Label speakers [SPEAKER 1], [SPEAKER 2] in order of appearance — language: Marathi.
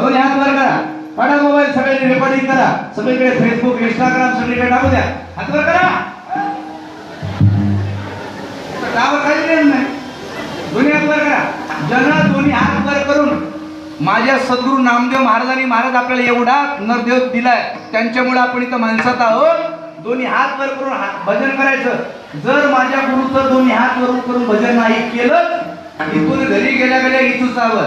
[SPEAKER 1] दोन्ही हात वर करा. पाठा मोबाईल सगळे रेकॉर्डिंग करा. सगळीकडे फेसबुक इंस्टाग्राम सगळीकडे टाकू द्या. हात वर करा. कावर काही नाही. दोन्ही हात वर करा. जन दोन्ही हात वर करून माझ्या सद्गुरू नामदेव महाराजांनी महाराज आपल्याला एवढा नरदेव दिलाय त्यांच्यामुळे आपण इथं माणसात आहोत. दोन्ही हात वर करून भजन करायचं. जर माझ्या गुरुचं दोन्ही हात वरून करून भजन नाही केलं इथून घरी गेल्या गेल्या इथूच आवर